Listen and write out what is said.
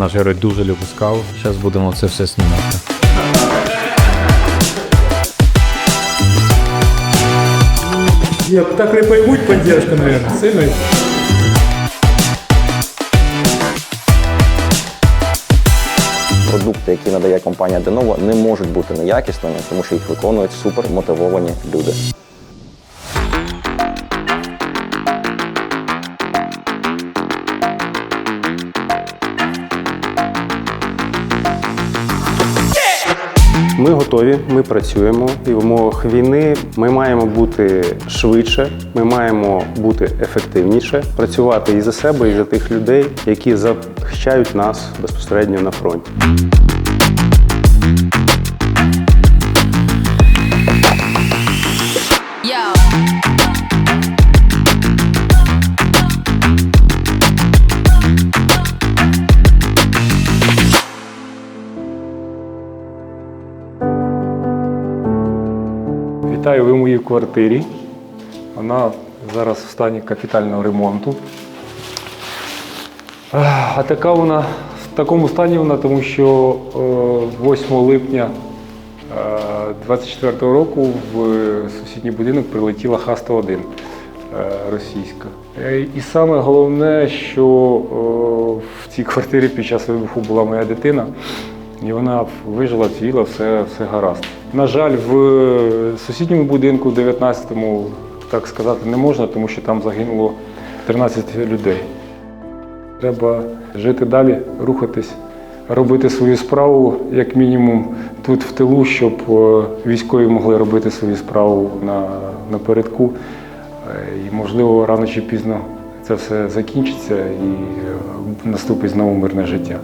Наш герой дуже любить каву. Зараз будемо це все знімати. Нет, так не поймут поддержка, наверное, сильно. Продукти, які надає компанія Denova, не можуть бути неякісними, тому що їх виконують супер мотивовані люди. Ми готові, ми працюємо і в умовах війни ми маємо бути швидше, ми маємо бути ефективніше, працювати і за себе, і за тих людей, які захищають нас безпосередньо на фронті. Вітаю ви в моїй квартирі. Вона зараз в стані капітального ремонту. А така вона в такому стані вона, тому що е, 8 липня 24 року в сусідній будинок прилетіла Х-101 е, російська. Е, І саме головне, що е, в цій квартирі під час вибуху була моя дитина. І вона вижила, цвіла, все, все гаразд. На жаль, в сусідньому будинку, в 19-му, так сказати, не можна, тому що там загинуло 13 людей. Треба жити далі, рухатись, робити свою справу, як мінімум, тут в тилу, щоб е, військові могли робити свою справу на, напередку. Е, І, можливо, рано чи пізно це все закінчиться і е, наступить знову мирне життя.